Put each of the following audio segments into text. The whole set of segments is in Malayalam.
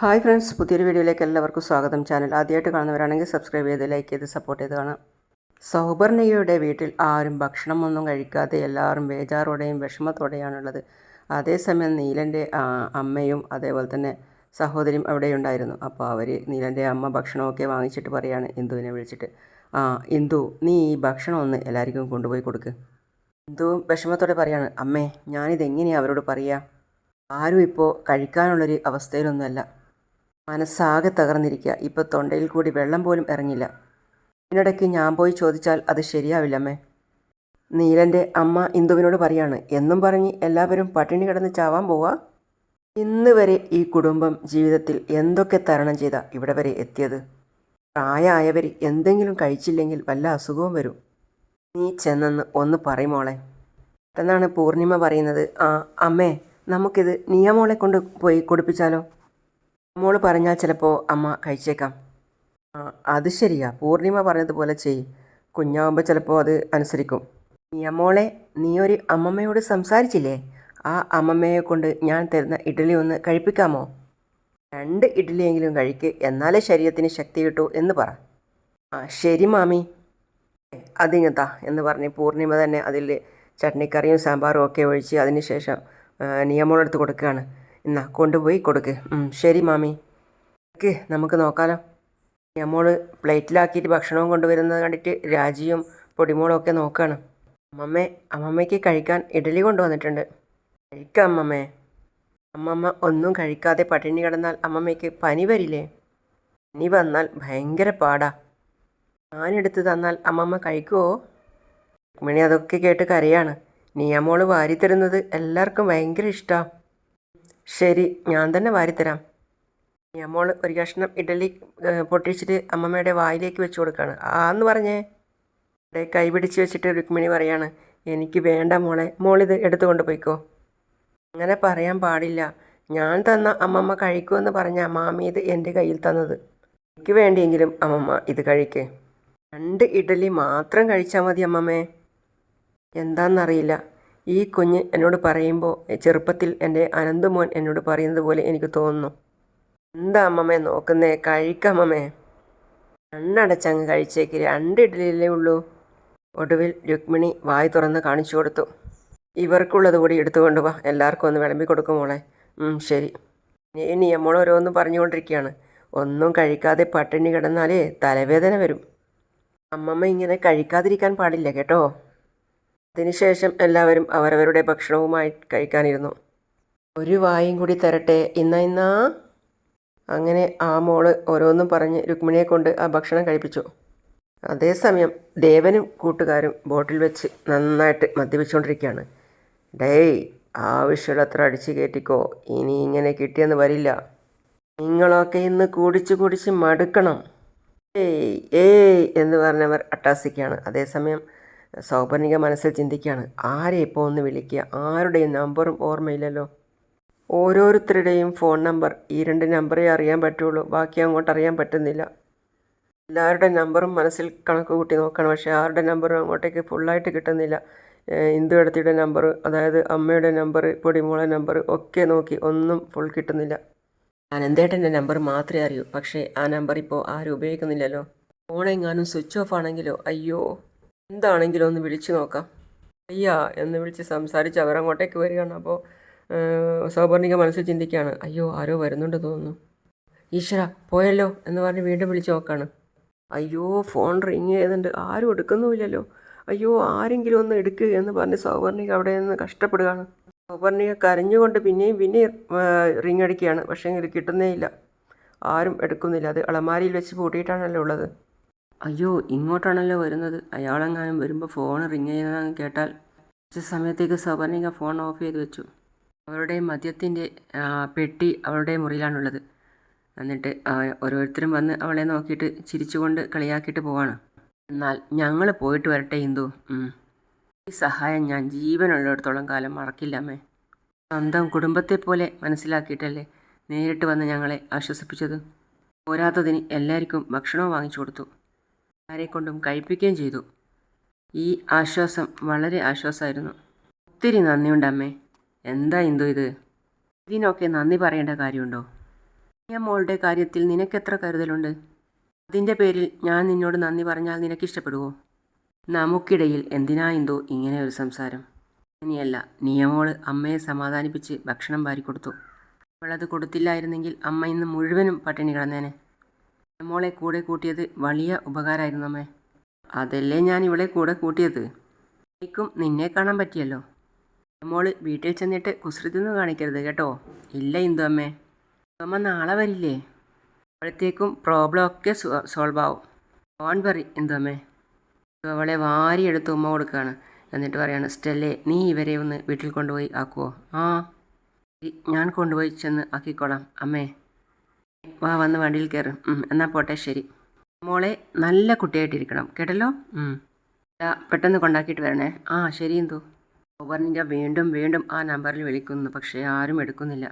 ഹായ് ഫ്രണ്ട്സ് പുതിയൊരു വീഡിയോയിലേക്ക് എല്ലാവർക്കും സ്വാഗതം. ചാനൽ ആദ്യമായിട്ട് കാണുന്നവരാണെങ്കിൽ സബ്സ്ക്രൈബ് ചെയ്ത് ലൈക്ക് ചെയ്ത് സപ്പോർട്ട് ചെയ്ത് കാണാം സൗപർണികയുടെ വീട്ടിൽ ആരും ഭക്ഷണമൊന്നും കഴിക്കാതെ എല്ലാവരും ബേജാറോടെയും വിഷമത്തോടെയാണുള്ളത്. അതേസമയം നീലന്റെ അമ്മയും അതേപോലെ തന്നെ സഹോദരിയും അവിടെയുണ്ടായിരുന്നു. അപ്പോൾ അവർ നീലന്റെ അമ്മ ഭക്ഷണമൊക്കെ വാങ്ങിച്ചിട്ട് പറയാണ് ഇന്ദുവിനെ വിളിച്ചിട്ട്. ആ ഇന്ദു നീ ഈ ഭക്ഷണം ഒന്ന് എല്ലാവർക്കും കൊണ്ടുപോയി കൊടുക്ക്. ഇന്ദുവും വിഷമത്തോടെ പറയാണ് അമ്മേ ഞാനിതെങ്ങനെയാണ് അവരോട് പറയുക ആരും ഇപ്പോൾ കഴിക്കാനുള്ളൊരു അവസ്ഥയിലൊന്നുമല്ല. മനസ്സാകെ തകർന്നിരിക്കുക. ഇപ്പോൾ തൊണ്ടയിൽ കൂടി വെള്ളം പോലും ഇറങ്ങില്ല. ഇതിനിടയ്ക്ക് ഞാൻ പോയി ചോദിച്ചാൽ അത് ശരിയാവില്ലമ്മേ. നീലന്റെ അമ്മ ഇന്ദുവിനോട് പറയാണ് എന്നും പറഞ്ഞ് എല്ലാവരും പട്ടിണി കിടന്ന് ചാവാൻ പോവാ? ഇന്ന് വരെ ഈ കുടുംബം ജീവിതത്തിൽ എന്തൊക്കെ തരണം ചെയ്താ ഇവിടെ വരെ എത്തിയത്? പ്രായമായവർ എന്തെങ്കിലും കഴിച്ചില്ലെങ്കിൽ വല്ല അസുഖവും വരും. നീ ചെന്നെന്ന് ഒന്ന് പറയുമോളെ എന്നാണ് പൂർണിമ പറയുന്നത്. ആ അമ്മേ നമുക്കിത് നിയമോളെ കൊണ്ട് പോയി കൊടുപ്പിച്ചാലോ? മോൾ പറഞ്ഞാൽ ചിലപ്പോൾ അമ്മ കഴിച്ചേക്കാം. അത് ശരിയാ. പൂർണിമ പറഞ്ഞതുപോലെ ചെയ്യും. കുഞ്ഞാവുമ്പോൾ ചിലപ്പോൾ അത് അനുസരിക്കും. നിയമോളെ നീ ഒരു അമ്മമ്മയോട് സംസാരിച്ചില്ലേ? ആ അമ്മമ്മയെ കൊണ്ട് ഞാൻ തരുന്ന ഇഡ്ഡലി ഒന്ന് കഴിപ്പിക്കാമോ? രണ്ട് ഇഡ്ഡലിയെങ്കിലും കഴിക്ക് എന്നാലേ ശരീരത്തിന് ശക്തി കിട്ടൂ എന്ന് പറ. ആ ശരി മാമി. അതിങ്ങത്താ എന്ന് പറഞ്ഞ് പൂർണിമ തന്നെ അതിൽ ചട്നിക്കറിയും സാമ്പാറും ഒക്കെ ഒഴിച്ച് അതിന് ശേഷം നിയമോളെടുത്ത് കൊടുക്കുകയാണ് എന്നാ കൊണ്ടുപോയി കൊടുക്ക്. ശരി മാമി. ക്ക് നമുക്ക് നോക്കാലോ. നിയമോൾ പ്ലേറ്റിലാക്കിയിട്ട് ഭക്ഷണവും കൊണ്ടുവരുന്നത് കണ്ടിട്ട് രാജിയും പൊടിമോളും ഒക്കെ നോക്കുകയാണ് അമ്മമ്മേ അമ്മമ്മയ്ക്ക് കഴിക്കാൻ ഇഡലി കൊണ്ടുവന്നിട്ടുണ്ട്. കഴിക്കാം അമ്മമ്മേ. അമ്മമ്മ ഒന്നും കഴിക്കാതെ പട്ടിണി കിടന്നാൽ അമ്മമ്മയ്ക്ക് പനി വരില്ലേ? പനി വന്നാൽ ഭയങ്കര പാടാ. ഞാനെടുത്ത് തന്നാൽ അമ്മമ്മ കഴിക്കുമോ രുക്മിണി അതൊക്കെ കേട്ട് കരയാണ്. നീ അമ്മോൾ വാരിത്തരുന്നത് എല്ലാവർക്കും ഭയങ്കര ഇഷ്ടമാണ് ശരി ഞാൻ തന്നെ വാരിത്തരാം മോൾ ഒരു കഷ്ണം ഇഡലി പൊട്ടിച്ചിട്ട് അമ്മമ്മയുടെ വായിലേക്ക് വെച്ച് കൊടുക്കുകയാണ് ആ എന്ന് പറഞ്ഞേ കൈ പിടിച്ച് വെച്ചിട്ട് രുക്മിണി പറയാണ് എനിക്ക് വേണ്ട മോളെ മോളിത് എടുത്തുകൊണ്ട് പോയിക്കോ അങ്ങനെ പറയാൻ പാടില്ല. ഞാൻ തന്ന അമ്മമ്മ കഴിക്കുമെന്ന് പറഞ്ഞ മാമി ഇത് എന്റെ കയ്യിൽ തന്നത്. എനിക്ക് വേണ്ടിയെങ്കിലും അമ്മമ്മ ഇത് കഴിക്കേ. രണ്ട് ഇഡലി മാത്രം കഴിച്ചാൽ മതി അമ്മമ്മേ. എന്താണെന്നറിയില്ല ഈ കുഞ്ഞ് എന്നോട് പറയുമ്പോൾ ചെറുപ്പത്തിൽ എന്റെ അനന്തമോൻ എന്നോട് പറയുന്നത് പോലെ എനിക്ക് തോന്നുന്നു. എന്താ അമ്മമ്മേ നോക്കുന്നേ? കഴിക്കമ്മമ്മേ കണ്ണടച്ചങ്ങ് കഴിച്ചേക്ക്. രണ്ട് ഇഡലിയല്ലേ ഉള്ളൂ. ഒടുവിൽ രുക്മിണി വായി തുറന്ന് കാണിച്ചു കൊടുത്തു. ഇവർക്കുള്ളത് കൂടി എടുത്തുകൊണ്ട് വാ. എല്ലാവർക്കും ഒന്ന് വിളമ്പി കൊടുക്കും മോളെ. ശരി. ഇനി നിയമങ്ങൾ ഓരോന്നും പറഞ്ഞുകൊണ്ടിരിക്കുകയാണ്. ഒന്നും കഴിക്കാതെ പട്ടിണി കിടന്നാലേ തലവേദന വരും. അമ്മമ്മ ഇങ്ങനെ കഴിക്കാതിരിക്കാൻ പാടില്ല കേട്ടോ? അതിനുശേഷം എല്ലാവരും അവരവരുടെ ഭക്ഷണവുമായി കഴിക്കാനിരുന്നു. ഒരു വായും കൂടി തരട്ടെ ഇന്ന ഇന്നാ. അങ്ങനെ ആ മോൾ ഓരോന്നും പറഞ്ഞ് രുക്മിണിയെ കൊണ്ട് ആ ഭക്ഷണം കഴിപ്പിച്ചു. അതേസമയം ദേവനും കൂട്ടുകാരും ബോട്ടിൽ വെച്ച് നന്നായിട്ട് മദ്യപിച്ചുകൊണ്ടിരിക്കുകയാണ് ഡേയ് ആവശ്യമുള്ളത്ര അടിച്ചു കയറ്റിക്കോ ഇനി ഇങ്ങനെ കിട്ടിയെന്ന് വരില്ല. നിങ്ങളൊക്കെ ഇന്ന് കുടിച്ച് കുടിച്ച് മടുക്കണം. ഏയ് ഏയ് എന്ന് പറഞ്ഞവർ അട്ടാസിക്കാണ് അതേസമയം സൗപർണിക മനസ്സിൽ ചിന്തിക്കുകയാണ്. ആരെ ഇപ്പോൾ ഒന്ന് വിളിക്കുക? ആരുടെയും നമ്പറും ഓർമ്മയില്ലല്ലോ. ഓരോരുത്തരുടെയും ഫോൺ നമ്പർ. ഈ രണ്ട് നമ്പറേ അറിയാൻ പറ്റുള്ളൂ. ബാക്കി അങ്ങോട്ട് അറിയാൻ പറ്റുന്നില്ല. എല്ലാവരുടെ നമ്പറും മനസ്സിൽ കണക്ക് കൂട്ടി നോക്കണം. പക്ഷേ ആരുടെ നമ്പറും അങ്ങോട്ടേക്ക് ഫുള്ളായിട്ട് കിട്ടുന്നില്ല. ഇന്ദു എടുത്തിയുടെ നമ്പർ അതായത് അമ്മയുടെ നമ്പർ പൊടിമോളെ നമ്പർ ഒക്കെ നോക്കി ഒന്നും ഫുൾ കിട്ടുന്നില്ല. അനന്തേട്ടന്റെ നമ്പർ മാത്രമേ അറിയൂ. പക്ഷേ ആ നമ്പർ ഇപ്പോൾ ആരും ഉപയോഗിക്കുന്നില്ലല്ലോ. ഫോണെങ്ങാനും സ്വിച്ച് ഓഫ് ആണെങ്കിലോ? അയ്യോ. എന്താണെങ്കിലും ഒന്ന് വിളിച്ചു നോക്കാം. അയ്യാ എന്ന് വിളിച്ച് സംസാരിച്ച് അവരങ്ങോട്ടേക്ക് വരികയാണ്. അപ്പോൾ സൗപർണിക മനസ്സിൽ ചിന്തിക്കുകയാണ്. അയ്യോ ആരോ വരുന്നുണ്ട് തോന്നുന്നു. ഈശ്വര പോയല്ലോ എന്ന് പറഞ്ഞ് വീണ്ടും വിളിച്ചു നോക്കാണ്. അയ്യോ ഫോൺ റിങ് ചെയ്തുണ്ട്. ആരും എടുക്കുന്നുമില്ലല്ലോ. അയ്യോ ആരെങ്കിലും ഒന്ന് എടുക്കുക എന്ന് പറഞ്ഞ് സൗപർണിക അവിടെ നിന്ന് കഷ്ടപ്പെടുകയാണ്. സൗപർണിക കരഞ്ഞുകൊണ്ട് പിന്നെയും പിന്നെയും റിങ് അടിക്കുകയാണ്. പക്ഷേ ഇത് കിട്ടുന്നേ ഇല്ല. ആരും എടുക്കുന്നില്ല. അത് അളമാരിയിൽ വെച്ച് പൂട്ടിയിട്ടാണല്ലോ ഉള്ളത്. അയ്യോ ഇങ്ങോട്ടാണല്ലോ വരുന്നത്. അയാളെങ്ങാനും വരുമ്പോൾ ഫോൺ റിങ് ചെയ്യുന്നതെന്ന് കേട്ടാൽ കുറച്ച് സമയത്തേക്ക് സവർണിക ഫോൺ ഓഫ് ചെയ്ത് വെച്ചു. അവരുടെ മദ്യത്തിന്റെ പെട്ടി അവളുടെ മുറിയിലാണുള്ളത്. എന്നിട്ട് ഓരോരുത്തരും വന്ന് അവളെ നോക്കിയിട്ട് ചിരിച്ചുകൊണ്ട് കളിയാക്കിയിട്ട് പോവാണ്. എന്നാൽ ഞങ്ങൾ പോയിട്ട് വരട്ടെ ഇന്ദു. ഈ സഹായം ഞാൻ ജീവനുള്ളിടത്തോളം കാലം മറക്കില്ലമ്മേ സ്വന്തം കുടുംബത്തെ പോലെ മനസ്സിലാക്കിയിട്ടല്ലേ നേരിട്ട് വന്ന് ഞങ്ങളെ ആശ്വസിപ്പിച്ചത്? പോരാത്തതിന് എല്ലാവർക്കും ഭക്ഷണവും വാങ്ങിച്ചു കൊടുത്തു. ആരെക്കൊണ്ടും കഴിപ്പിക്കുകയും ചെയ്തു. ഈ ആശ്വാസം വളരെ ആശ്വാസമായിരുന്നു. ഒത്തിരി നന്ദിയുണ്ട് അമ്മേ. എന്താ ഇന്ദു ഇത്? ഇതിനൊക്കെ നന്ദി പറയേണ്ട കാര്യമുണ്ടോ? ഞാൻ മോളുടെ കാര്യത്തിൽ നിനക്കെത്ര കരുതലുണ്ട്? അതിന്റെ പേരിൽ ഞാൻ നിന്നോട് നന്ദി പറഞ്ഞാൽ നിനക്കിഷ്ടപ്പെടുവോ? നമുക്കിടയിൽ എന്തിനാ എന്തോ ഇങ്ങനെ ഒരു സംസാരം? ഇനിയല്ല നിയമോൾ അമ്മയെ സമാധാനിപ്പിച്ച് ഭക്ഷണം വാരിക്കൊടുത്തു. അവളത് കൊടുത്തില്ലായിരുന്നെങ്കിൽ അമ്മ ഇന്ന് മുഴുവനും പട്ടിണി കിടന്നേനെ. നിയമോളെ കൂടെ കൂട്ടിയത് വലിയ ഉപകാരമായിരുന്നു അമ്മേ. അതല്ലേ ഞാൻ ഇവളെ കൂടെ കൂട്ടിയത്? എനിക്കും നിന്നെ കാണാൻ പറ്റിയല്ലോ. മോൾ വീട്ടിൽ ചെന്നിട്ട് കുസൃതിന്ന് കാണിക്കരുത് കേട്ടോ. ഇല്ല ഇന്ദു അമ്മേ. അമ്മ നാളെ വരില്ലേ? അപ്പോഴത്തേക്കും പ്രോബ്ലം ഒക്കെ സോൾവ് ആവും. ഓൺ പറി ഇന്ദു അമ്മേ അവളെ വാരി എടുത്ത് ഉമ്മ കൊടുക്കുകയാണ് എന്നിട്ട് പറയാണ് സ്റ്റെല്ലേ നീ ഇവരെ ഒന്ന് വീട്ടിൽ കൊണ്ടുപോയി ആക്കുവോ? ആ ഞാൻ കൊണ്ടുപോയി ചെന്ന് ആക്കിക്കോളാം. അമ്മേ. വാ വന്ന് വണ്ടിയിൽ കയറ് എന്നാൽ എന്നാ പോട്ടെ ശരി. മോളെ നല്ല കുട്ടിയായിട്ടിരിക്കണം. കേട്ടല്ലോ. പെട്ടെന്ന് കൊണ്ടാക്കിയിട്ട് വരണേ. ആ ശരി എന്തോ സൗവർണിക വീണ്ടും വീണ്ടും ആ നമ്പറിൽ വിളിക്കുന്നു. പക്ഷേ ആരും എടുക്കുന്നില്ല.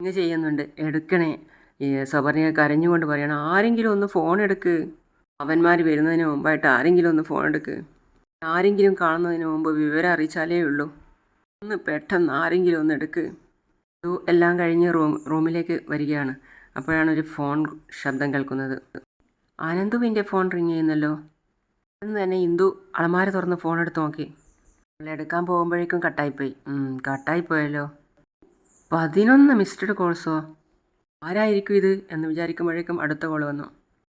ഇങ്ങനെ ചെയ്യുന്നുണ്ട്. എടുക്കണേ. ഈ സൗവർണിക കരഞ്ഞുകൊണ്ട് പറയണം ആരെങ്കിലും ഒന്ന് ഫോൺ എടുക്ക്. അവന്മാർ വരുന്നതിന് മുമ്പായിട്ട് ആരെങ്കിലും ഒന്ന് ഫോൺ എടുക്ക്. ആരെങ്കിലും കാണുന്നതിന് മുമ്പ് വിവരം അറിയിച്ചാലേ ഉള്ളൂ. ഒന്ന് പെട്ടെന്ന് ആരെങ്കിലും ഒന്ന് എടുക്ക്. എല്ലാം കഴിഞ്ഞ് റൂം റൂമിലേക്ക് വരികയാണ്. അപ്പോഴാണ് ഒരു ഫോൺ ശബ്ദം കേൾക്കുന്നത്. അനന്തുവിന്റെ ഫോൺ റിങ് ചെയ്യുന്നല്ലോ. അന്ന് തന്നെ ഇന്ദു അളമാര തുറന്ന് ഫോൺ എടുത്ത് നോക്കി. എടുക്കാൻ പോകുമ്പോഴേക്കും കട്ടായിപ്പോയി. കട്ടായിപ്പോയല്ലോ. പതിനൊന്ന് മിസ്ഡ് കോൾസോ? ആരായിരിക്കും ഇത് എന്ന് വിചാരിക്കുമ്പോഴേക്കും അടുത്ത കോൾ വന്നു.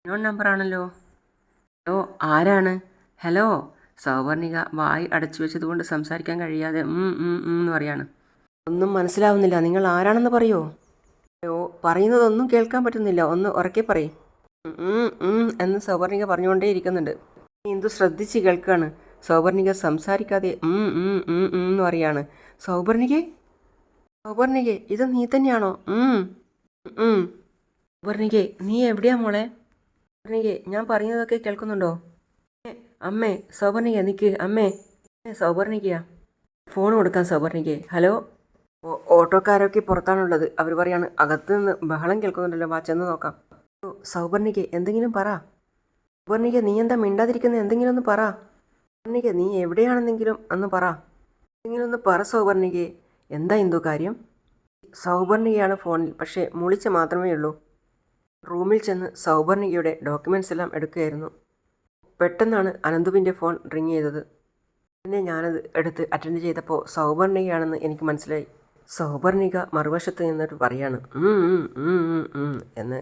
നോൺ നമ്പറാണല്ലോ ഹലോ ആരാണ്? ഹലോ സൗവർണിക വായി അടച്ചു വെച്ചതുകൊണ്ട് സംസാരിക്കാൻ കഴിയാതെ എന്ന് പറയാണ്. ഒന്നും മനസ്സിലാവുന്നില്ല. നിങ്ങൾ ആരാണെന്ന് പറയോ? അയ്യോ പറയുന്നതൊന്നും കേൾക്കാൻ പറ്റുന്നില്ല. ഒന്ന് ഉറക്കെ പറയും. എന്ന് സൗവർണിക പറഞ്ഞുകൊണ്ടേ ഇരിക്കുന്നുണ്ട്. ഇന്ദു ശ്രദ്ധിച്ച് കേൾക്കുകയാണ് സൗവർണിക സംസാരിക്കാതെ എന്ന് പറയാണ്. സൗവർണികെ? സൗവർണികെ ഇത് നീ തന്നെയാണോ. സൗവർണികെ നീ എവിടെയാ മോളെ? സൗവർണികെ ഞാൻ പറയുന്നതൊക്കെ കേൾക്കുന്നുണ്ടോ? അമ്മേ സൗവർണിക നിക്ക് അമ്മേ. സൗവർണികയാ. ഫോൺ കൊടുക്കാൻ സൗവർണികെ. ഹലോ? ഓട്ടോക്കാരൊക്കെ പുറത്താണുള്ളത്. അവർ പറയാണ് അകത്ത് നിന്ന് ബഹളം കേൾക്കുന്നുണ്ടല്ലോ വാ ചെന്ന് നോക്കാം. സൗപർണിക്ക് എന്തെങ്കിലും പറ. സൗപർണിക്ക് നീ എന്താ മിണ്ടാതിരിക്കുന്ന? എന്തെങ്കിലും ഒന്ന് പറ. സൗപർണിക്ക് നീ എവിടെയാണെന്നെങ്കിലും അന്ന് പറ. എന്തെങ്കിലും ഒന്ന് പറ സൗപർണിക്ക് എന്താ എന്തോ കാര്യം? സൗപർണികയാണ് ഫോണിൽ പക്ഷേ മുളിച്ച മാത്രമേ ഉള്ളൂ. റൂമിൽ ചെന്ന് സൗപർണികയുടെ ഡോക്യുമെന്റ്സ് എല്ലാം എടുക്കുകയായിരുന്നു. പെട്ടെന്നാണ് അനന്തുവിന്റെ ഫോൺ റിങ് ചെയ്തത്. പിന്നെ ഞാനത് എടുത്ത് അറ്റൻഡ് ചെയ്തപ്പോൾ സൗപർണികയാണെന്ന് എനിക്ക് മനസ്സിലായി. സൗവർണിക മറുവശത്ത് നിന്നിട്ട് പറയാണ് എന്ന്.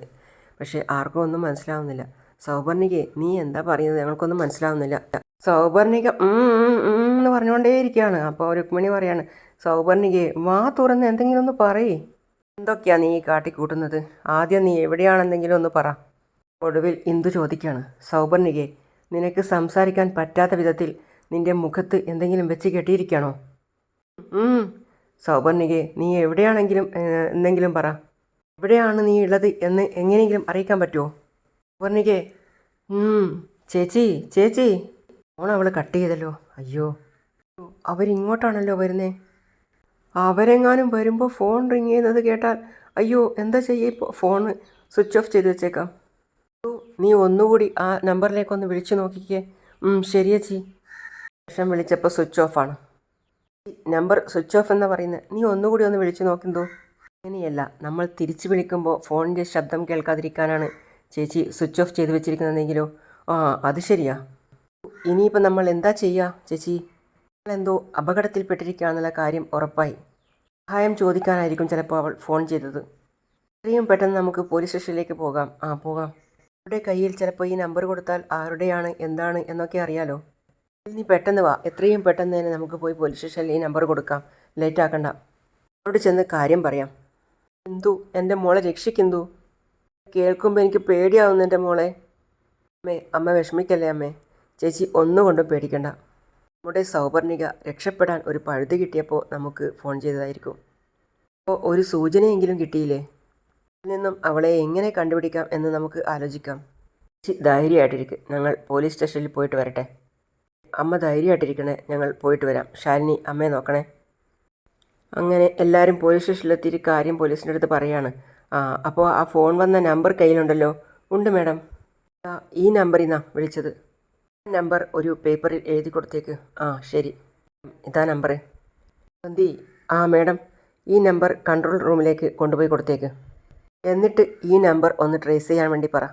പക്ഷേ ആർക്കും ഒന്നും മനസ്സിലാവുന്നില്ല. സൗപർണികെ നീ എന്താ പറയുന്നത്? ഞങ്ങൾക്കൊന്നും മനസ്സിലാവുന്നില്ല. സൗപർണിക എന്ന് പറഞ്ഞുകൊണ്ടേയിരിക്കുകയാണ്. അപ്പോൾ രുക്മിണി പറയാണ് സൗപർണികെ വാ തുറന്ന് എന്തെങ്കിലും ഒന്ന് പറയേ. എന്തൊക്കെയാണ് നീ കാട്ടിക്കൂട്ടുന്നത്? ആദ്യം നീ എവിടെയാണെന്നെങ്കിലും ഒന്ന് പറ. ഒടുവിൽ ഇന്ദു ചോദിക്കുകയാണ് സൗപർണികെ നിനക്ക് സംസാരിക്കാൻ പറ്റാത്ത വിധത്തിൽ നിന്റെ മുഖത്ത് എന്തെങ്കിലും വെച്ച് കെട്ടിയിരിക്കണോ. സൗപർണികെ നീ എവിടെയാണെങ്കിലും എന്തെങ്കിലും പറ. എവിടെയാണ് നീ ഉള്ളത് എന്ന് എങ്ങനെയെങ്കിലും അറിയിക്കാൻ പറ്റുമോ സൗപർണികെ. ചേച്ചി ചേച്ചി. ഫോൺ അവൾ കട്ട് ചെയ്തല്ലോ. അയ്യോ. അവരിങ്ങോട്ടാണല്ലോ വരുന്നേ. അവരെങ്ങാനും വരുമ്പോൾ ഫോൺ റിങ് ചെയ്യുന്നത് കേട്ടാൽ അയ്യോ എന്താ ചെയ്യേ ഇപ്പോൾ ഫോൺ സ്വിച്ച് ഓഫ് ചെയ്ത് വെച്ചേക്കാം. നീ ഒന്നുകൂടി ആ നമ്പറിലേക്കൊന്ന് വിളിച്ചു നോക്കിക്കേ. ശരിയച്ചി ശേഷം വിളിച്ചപ്പോൾ സ്വിച്ച് ഓഫാണ് നമ്പർ സ്വിച്ച് ഓഫ് എന്ന് പറയുന്നത് നീ ഒന്നുകൂടി ഒന്ന് വിളിച്ചു നോക്കുന്നതോ അങ്ങനെയല്ല നമ്മൾ തിരിച്ചു വിളിക്കുമ്പോൾ ഫോണിന്റെ ശബ്ദം കേൾക്കാതിരിക്കാനാണ് ചേച്ചി സ്വിച്ച് ഓഫ് ചെയ്ത് വെച്ചിരിക്കുന്നതെങ്കിലോ? ആ അത് ശരിയാ. ഇനിയിപ്പോൾ നമ്മൾ എന്താ ചെയ്യുക ചേച്ചി? നമ്മളെന്തോ അപകടത്തിൽപ്പെട്ടിരിക്കുകയാണെന്നുള്ള കാര്യം ഉറപ്പായി. സഹായം ചോദിക്കാനായിരിക്കും ചിലപ്പോൾ അവൾ ഫോൺ ചെയ്തത്. എത്രയും പെട്ടെന്ന് നമുക്ക് പോലീസ് സ്റ്റേഷനിലേക്ക് പോകാം. ആ പോകാം. അവരുടെ കയ്യിൽ ചിലപ്പോൾ ഈ നമ്പർ കൊടുത്താൽ ആരുടെയാണ് എന്താണ് എന്നൊക്കെ അറിയാലോ. നീ പെട്ടെന്ന് വാ. എത്രയും പെട്ടെന്ന് തന്നെ നമുക്ക് പോയി പോലീസ് സ്റ്റേഷനിൽ ഈ നമ്പർ കൊടുക്കാം. ലേറ്റ് ആക്കണ്ട. അവിടെ ചെന്ന് കാര്യം പറയാം. എന്തു? എന്റെ മോളെ രക്ഷിക്കെന്തു? കേൾക്കുമ്പോൾ എനിക്ക് പേടിയാവുന്നു എന്റെ മോളെ. അമ്മേ അമ്മ വിഷമിക്കല്ലേ അമ്മേ? ചേച്ചി ഒന്നുകൊണ്ടും പേടിക്കണ്ട. നമ്മുടെ സൗപർണിക രക്ഷപ്പെടാൻ ഒരു പഴുത് കിട്ടിയപ്പോൾ നമുക്ക് ഫോൺ ചെയ്തതായിരിക്കും. അപ്പോൾ ഒരു സൂചനയെങ്കിലും കിട്ടിയില്ലേ? അതിൽ നിന്നും അവളെ എങ്ങനെ കണ്ടുപിടിക്കാം എന്ന് നമുക്ക് ആലോചിക്കാം. ധൈര്യമായിട്ടിരിക്കും. ഞങ്ങൾ പോലീസ് സ്റ്റേഷനിൽ പോയിട്ട് വരട്ടെ. അമ്മ ധൈര്യമായിട്ടിരിക്കണേ. ഞങ്ങൾ പോയിട്ട് വരാം. ശാലിനി അമ്മയെ നോക്കണേ. അങ്ങനെ എല്ലാവരും പോലീസ് സ്റ്റേഷനിലെത്തിയിട്ട് കാര്യം പോലീസിന്റെ അടുത്ത് പറയാണ്. ആ അപ്പോൾ ആ ഫോൺ വന്ന നമ്പർ കയ്യിലുണ്ടല്ലോ. ഉണ്ട് മാഡം. ഈ നമ്പറിൽ നിന്നാണ് വിളിച്ചത്. നമ്പർ ഒരു പേപ്പറിൽ എഴുതി കൊടുത്തേക്ക്. ആ ശരി. ഇതാ നമ്പർ സന്ധി ആ മാഡം ഈ നമ്പർ കൺട്രോൾ റൂമിലേക്ക് കൊണ്ടുപോയി കൊടുത്തേക്ക്. എന്നിട്ട് ഈ നമ്പർ ഒന്ന് ട്രേസ് ചെയ്യാൻ വേണ്ടി പറ.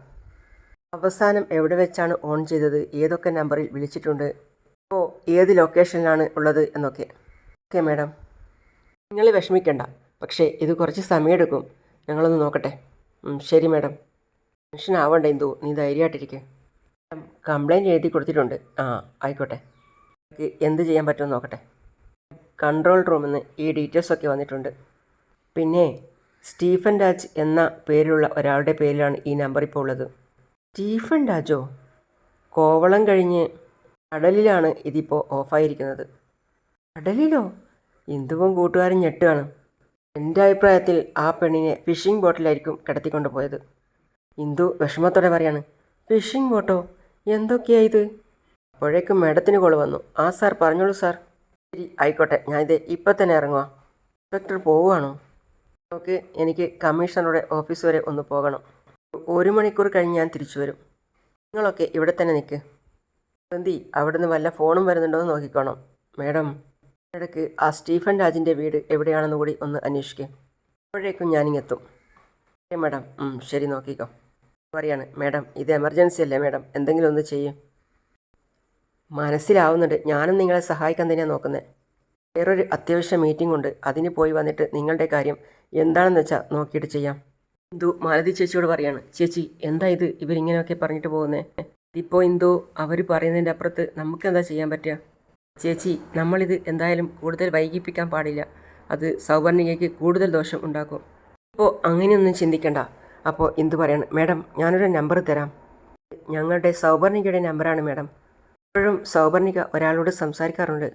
അവസാനം എവിടെ വെച്ചാണ് ഓൺ ചെയ്തത്? ഏതൊക്കെ നമ്പറിൽ വിളിച്ചിട്ടുണ്ട്? ഇപ്പോൾ ഏത് ലൊക്കേഷനിലാണ് ഉള്ളത് എന്നൊക്കെ. Okay madam. നിങ്ങൾ വിഷമിക്കണ്ട. പക്ഷേ ഇത് കുറച്ച് സമയമെടുക്കും. ഞങ്ങളൊന്ന് നോക്കട്ടെ. ശരി മാഡം. ടെൻഷൻ ആവണ്ട എന്തു നീ ധൈര്യമായിട്ടിരിക്കെ. കംപ്ലൈന്റ് എഴുതി കൊടുത്തിട്ടുണ്ട്. ആ ആയിക്കോട്ടെ. എന്ത് ചെയ്യാൻ പറ്റുമെന്ന് നോക്കട്ടെ. കൺട്രോൾ റൂമിൽ നിന്ന് ഈ ഡീറ്റെയിൽസൊക്കെ വന്നിട്ടുണ്ട്. പിന്നെ സ്റ്റീഫൻ രാജ് എന്ന പേരിലുള്ള ഒരാളുടെ പേരിലാണ് ഈ നമ്പർ ഇപ്പോൾ ഉള്ളത്. സ്റ്റീഫൻ രാജോ കോവളം കഴിഞ്ഞ് കടലിലാണ് ഇതിപ്പോൾ ഓഫായിരിക്കുന്നത്. കടലിലോ? ഇന്ദുവും കൂട്ടുകാരൻ ഞെട്ടുകയാണ്. എന്റെ അഭിപ്രായത്തിൽ ആ പെണ്ണിനെ ഫിഷിംഗ് ബോട്ടിലായിരിക്കും കിടത്തിക്കൊണ്ട് പോയത് ഇന്ദു വിഷമത്തോടെ പറയാണ് ഫിഷിംഗ് ബോട്ടോ? എന്തൊക്കെയാ ഇത്? അപ്പോഴേക്കും മേഡത്തിന് കോൾ വന്നു ആ സാർ പറഞ്ഞോളൂ സാർ. ശരി ആയിക്കോട്ടെ ഞാൻ ഇത് ഇപ്പം തന്നെ ഇറങ്ങുക ഇൻസ്പെക്ടർ പോവുകയാണോ? ഓക്കെ എനിക്ക് കമ്മീഷണറുടെ ഓഫീസ് വരെ ഒന്ന് പോകണം. ഒരു മണിക്കൂർ കഴിഞ്ഞ് ഞാൻ തിരിച്ചു വരും. നിങ്ങളൊക്കെ ഇവിടെ തന്നെ നിൽക്ക്. എന്തി അവിടുന്ന് വല്ല ഫോണും വരുന്നുണ്ടോ എന്ന് നോക്കിക്കോണം. മേഡം ഇടയ്ക്ക് ആ സ്റ്റീഫൻ രാജിന്റെ വീട് എവിടെയാണെന്ന് കൂടി ഒന്ന് അന്വേഷിക്കുക അപ്പോഴേക്കും ഞാനിങ്ങെത്തും ഓക്കെ മാഡം. ശരി നോക്കിക്കോ. പറയാണ്. മാഡം ഇത് എമർജൻസി അല്ലേ മാഡം? എന്തെങ്കിലും ഒന്ന് ചെയ്യും. മനസ്സിലാവുന്നുണ്ട്. ഞാനും നിങ്ങളെ സഹായിക്കാൻ തന്നെയാണ് നോക്കുന്നത് വേറൊരു അത്യാവശ്യ മീറ്റിംഗ് ഉണ്ട്. അതിന് പോയി വന്നിട്ട് നിങ്ങളുടെ കാര്യം എന്താണെന്ന് വെച്ചാൽ നോക്കിയിട്ട് ചെയ്യാം. ഇന്ദു മാലതി ചേച്ചിയോട് പറയാണ് ചേച്ചി എന്താ ഇത്? ഇവരിങ്ങനെയൊക്കെ പറഞ്ഞിട്ട് പോകുന്നേ? ഇപ്പോൾ ഇന്ദു അവർ പറയുന്നതിന്റെ അപ്പുറത്ത് നമുക്ക് എന്താ ചെയ്യാൻ പറ്റുക ചേച്ചി നമ്മളിത് എന്തായാലും കൂടുതൽ വൈകിപ്പിക്കാൻ പാടില്ല. അത് സൗവർണികയ്ക്ക് കൂടുതൽ ദോഷം ഉണ്ടാക്കും. ഇപ്പോൾ അങ്ങനെയൊന്നും ചിന്തിക്കണ്ട. അപ്പോൾ ഇന്ദു പറയാണ് മാഡം ഞാനൊരു നമ്പർ തരാം. ഞങ്ങളുടെ സൗവർണികയുടെ നമ്പറാണ് മാഡം. ഇപ്പോഴും സൗവർണിക ഒരാളോട് സംസാരിക്കാറുണ്ട്.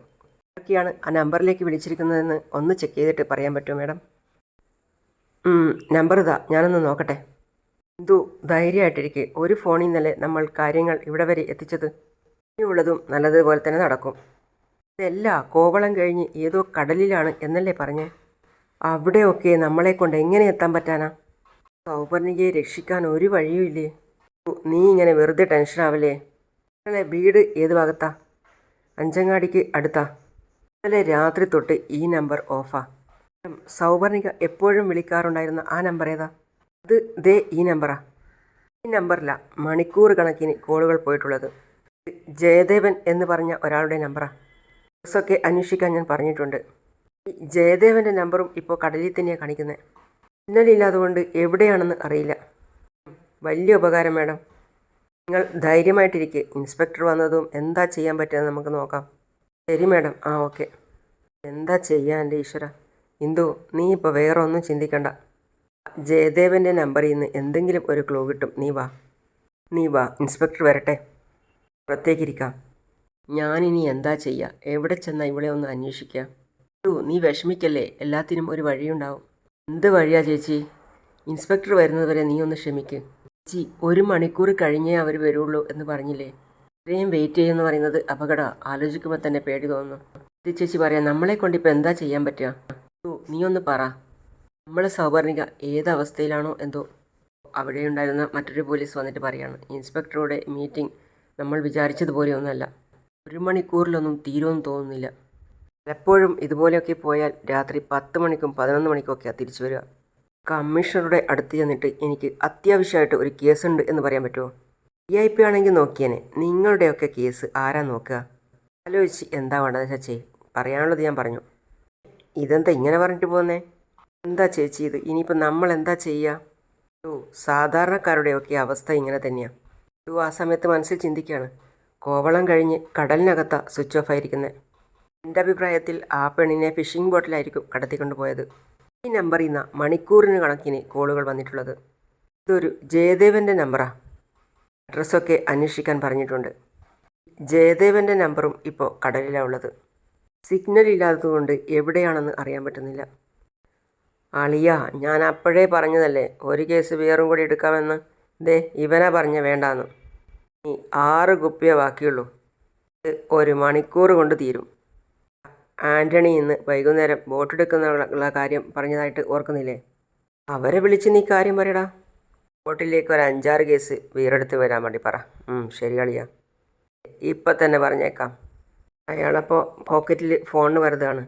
ആരൊക്കെയാണ് ആ നമ്പറിലേക്ക് വിളിച്ചിരിക്കുന്നതെന്ന് ഒന്ന് ചെക്ക് ചെയ്തിട്ട് പറയാൻ പറ്റുമോ മാഡം? നമ്പർ ഇതാ. ഞാനൊന്ന് നോക്കട്ടെ. ഇന്ദു ധൈര്യമായിട്ടിരിക്കെ. ഒരു ഫോണിൽ നിന്നല്ലേ നമ്മൾ കാര്യങ്ങൾ ഇവിടെ വരെ എത്തിച്ചത് ഇനിയുള്ളതും നല്ലതുപോലെ തന്നെ നടക്കും. ഇതല്ല കോവളം കഴിഞ്ഞ് ഏതോ കടലിലാണ് എന്നല്ലേ പറഞ്ഞേ? അവിടെയൊക്കെ നമ്മളെ കൊണ്ട് എങ്ങനെ എത്താൻ പറ്റാനാ? സൗപർണികയെ രക്ഷിക്കാൻ ഒരു വഴിയുമില്ലേ നീ ഇങ്ങനെ വെറുതെ ടെൻഷൻ ആവല്ലേ? നിങ്ങളെ വീട് ഏത് ഭാഗത്താ? അഞ്ചങ്ങാടിക്ക് അടുത്താ? ഇന്നലെ രാത്രി തൊട്ട് ഈ നമ്പർ ഓഫാ. ഉം, സൗപർണിക എപ്പോഴും വിളിക്കാറുണ്ടായിരുന്ന ആ നമ്പർ ഏതാ അത് ദേ ഈ നമ്പറാ. ഈ നമ്പറില മണിക്കൂർ കണക്കിന് കോളുകൾ പോയിട്ടുള്ളത്. ജയദേവൻ എന്ന് പറഞ്ഞ ഒരാളുടെ നമ്പറാ. ദിവസമൊക്കെ അന്വേഷിക്കാൻ ഞാൻ പറഞ്ഞിട്ടുണ്ട്. ഈ ജയദേവന്റെ നമ്പറും ഇപ്പോൾ കടലിൽ തന്നെയാണ് കാണിക്കുന്നത് ഇന്നലില്ലാതുകൊണ്ട് എവിടെയാണെന്ന് അറിയില്ല. വലിയ ഉപകാരം മേഡം. നിങ്ങൾ ധൈര്യമായിട്ടിരിക്കുക ഇൻസ്പെക്ടർ വന്നതും എന്താ ചെയ്യാൻ പറ്റുക നമുക്ക് നോക്കാം. ശരി മാഡം. ആ ഓക്കെ. എന്താ ചെയ്യാൻ എന്റെ ഈശ്വര? ഇന്ദു നീ ഇപ്പോൾ വേറെ ഒന്നും ചിന്തിക്കണ്ട. ജയദേവന്റെ നമ്പറിൽ നിന്ന് എന്തെങ്കിലും ഒരു ക്ലൂ കിട്ടും. നീ വാ. നീ വാ. ഇൻസ്പെക്ടർ വരട്ടെ. പുറത്തേക്കിരിക്കാം ഞാനിനി എന്താ ചെയ്യുക എവിടെ ചെന്നാൽ ഇവിടെ ഒന്ന് അന്വേഷിക്കുക ഇന്ദു നീ വിഷമിക്കല്ലേ? എല്ലാത്തിനും ഒരു വഴിയുണ്ടാവും. എന്ത് വഴിയാ ചേച്ചി? ഇൻസ്പെക്ടർ വരുന്നതുവരെ നീ ഒന്ന് ക്ഷമിക്ക്. ചേച്ചി ഒരു മണിക്കൂർ കഴിഞ്ഞേ അവർ വരുള്ളൂ എന്ന് പറഞ്ഞില്ലേ? ഇത്രയും വെയിറ്റ് ചെയ്യുമെന്ന് പറയുന്നത് അപകടമാണ് ആലോചിക്കുമ്പോൾ തന്നെ പേടി തോന്നുന്നു. ചേച്ചി പറയാം നമ്മളെ കൊണ്ട് ഇപ്പോൾ എന്താ ചെയ്യാൻ പറ്റുക? നീ ഒന്ന് പറ. നമ്മൾ സൗപർണിക ഏതവസ്ഥയിലാണോ എന്തോ അവിടെ ഉണ്ടായിരുന്ന മറ്റൊരു പോലീസ് വന്നിട്ട് പറയാണ്. ഇൻസ്പെക്ടറുടെ മീറ്റിംഗ് നമ്മൾ വിചാരിച്ചതുപോലെ ഒന്നല്ല. ഒരു മണിക്കൂറിലൊന്നും തീരുമെന്ന് തോന്നുന്നില്ല. പലപ്പോഴും ഇതുപോലെയൊക്കെ പോയാൽ രാത്രി പത്ത് മണിക്കും പതിനൊന്ന് മണിക്കൊക്കെയാണ് തിരിച്ചു വരിക. കമ്മീഷണറുടെ അടുത്ത് ചെന്നിട്ട് എനിക്ക് അത്യാവശ്യമായിട്ട് ഒരു കേസുണ്ട് എന്ന് പറയാൻ പറ്റുമോ? വി ഐ പി ആണെങ്കിൽ നോക്കിയേനെ. നിങ്ങളുടെയൊക്കെ കേസ് ആരാ നോക്കുക? ആലോചിച്ച് എന്താ വേണ്ടത് ചച്ചേ. പറയാനുള്ളത് ഞാൻ പറഞ്ഞു. ഇതെന്താ ഇങ്ങനെ പറഞ്ഞിട്ട് പോകുന്നേ എന്താ ചേച്ചി ഇത്? ഇനിയിപ്പോൾ നമ്മൾ എന്താ ചെയ്യുക ഓ സാധാരണക്കാരുടെയൊക്കെ അവസ്ഥ ഇങ്ങനെ തന്നെയാണ് ഓ ആ സമയത്ത് മനസ്സിൽ ചിന്തിക്കുകയാണ് കോവളം കഴിഞ്ഞ് കടലിനകത്ത സ്വിച്ച് ഓഫ് ആയിരിക്കുന്നത് എന്റെ അഭിപ്രായത്തിൽ ആ പെണ്ണിനെ ഫിഷിംഗ് ബോട്ടിലായിരിക്കും കടത്തി കൊണ്ടുപോയത് ഈ നമ്പറിൽ നിന്ന് മണിക്കൂറിന് കണക്കിന് കോളുകൾ വന്നിട്ടുള്ളത്. ഇതൊരു ജയദേവന്റെ നമ്പറാ അഡ്രസ്സൊക്കെ അന്വേഷിക്കാൻ പറഞ്ഞിട്ടുണ്ട്. ജയദേവന്റെ നമ്പറും ഇപ്പോൾ കടലിലാണ് ഉള്ളത്. സിഗ്നൽ ഇല്ലാത്തതുകൊണ്ട് എവിടെയാണെന്ന് അറിയാൻ പറ്റുന്നില്ല. അളിയ ഞാൻ അപ്പോഴേ പറഞ്ഞതല്ലേ ഒരു കേസ് വേറും കൂടി എടുക്കാമെന്ന്. ദേ ഇവനാ പറഞ്ഞ വേണ്ടാന്ന്. ഇനി ആറ് കുപ്പിയേ ബാക്കിയുള്ളൂ. ഇത് ഒരു മണിക്കൂർ കൊണ്ട് തീരും. ആന്റണി ഇന്ന് വൈകുന്നേരം ബോട്ടെടുക്കുന്ന കാര്യം പറഞ്ഞതായിട്ട് ഓർക്കുന്നില്ലേ? അവരെ വിളിച്ച് നീ കാര്യം പറയടാ. ബോട്ടിലേക്ക് ഒരു അഞ്ചാറ് കേസ് വീറെടുത്ത് വരാൻ വേണ്ടി പറ. ശരി അളിയ. ഇപ്പം തന്നെ പറഞ്ഞേക്കാം. അയാളപ്പോൾ പോക്കറ്റിൽ ഫോണിന് വെറുതാണ്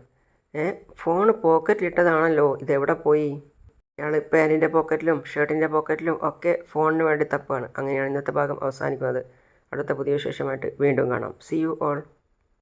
ഏ? ഫോൺ പോക്കറ്റിലിട്ടതാണല്ലോ ഇതെവിടെ പോയി? അയാൾ പാന്റിന്റെ പോക്കറ്റിലും ഷർട്ടിന്റെ പോക്കറ്റിലും ഒക്കെ ഫോണിന് വേണ്ടി തപ്പാണ്. അങ്ങനെയാണ് ഇന്നത്തെ ഭാഗം അവസാനിക്കുന്നത്. അടുത്ത പുതിയ വിശേഷമായിട്ട് വീണ്ടും കാണാം. C you all